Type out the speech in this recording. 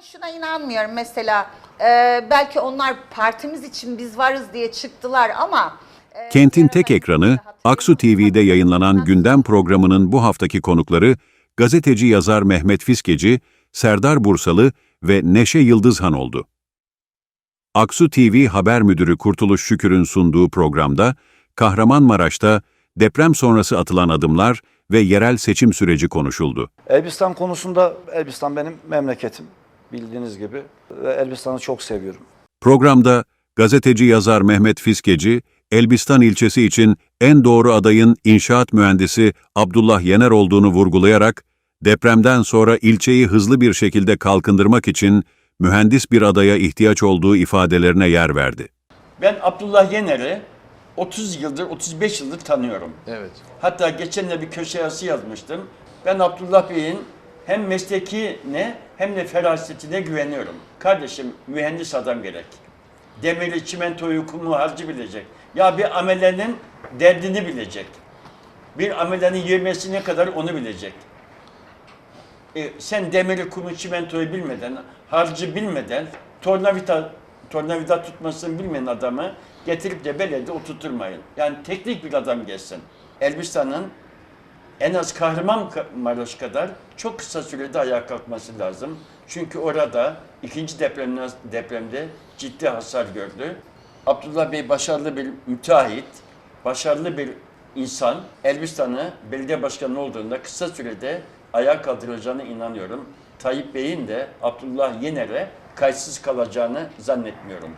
Ben şuna inanmıyorum mesela e, belki onlar partimiz için biz varız diye çıktılar ama e, Kentin tek ekranı, Aksu TV'de yayınlanan gündem programının bu haftaki konukları gazeteci yazar Mehmet Fiskeci, Serdar Bursalı ve Neşe Yıldızhan oldu. Aksu TV Haber Müdürü Kurtuluş Şükür'ün sunduğu programda, Kahramanmaraş'ta deprem sonrası atılan adımlar ve yerel seçim süreci konuşuldu. Elbistan konusunda Elbistan benim memleketim bildiğiniz gibi ve Elbistan'ı çok seviyorum. Programda gazeteci yazar Mehmet Fiskeci, Elbistan ilçesi için en doğru adayın inşaat mühendisi Abdullah Yener olduğunu vurgulayarak, depremden sonra ilçeyi hızlı bir şekilde kalkındırmak için mühendis bir adaya ihtiyaç olduğu ifadelerine yer verdi. Ben Abdullah Yener'i 30 yıldır, 35 yıldır tanıyorum. Evet. Hatta geçen de bir köşe yazısı yazmıştım. Ben Abdullah Bey'in hem meslekine hem de ferasetine güveniyorum. Kardeşim mühendis adam gerek. Demiri, çimentoyu, kumu, harcı bilecek. Ya bir amelenin derdini bilecek. Bir amelenin yemesi ne kadar onu bilecek. E, sen demiri, kumu, çimentoyu bilmeden, harcı bilmeden, tornavida, tornavida tutmasını bilmeyen adamı getirip de belediye oturtmayın. Yani teknik bir adam gelsin. Elbistan'ın en az Kahramanmaraş kadar çok kısa sürede ayağa kalkması lazım. Çünkü orada ikinci depremden, depremde ciddi hasar gördü. Abdullah Bey başarılı bir müteahhit, başarılı bir insan. Elbistan'ı belediye başkanı olduğunda kısa sürede ayağa kaldıracağına inanıyorum. Tayyip Bey'in de Abdullah Yener'e kayıtsız kalacağını zannetmiyorum.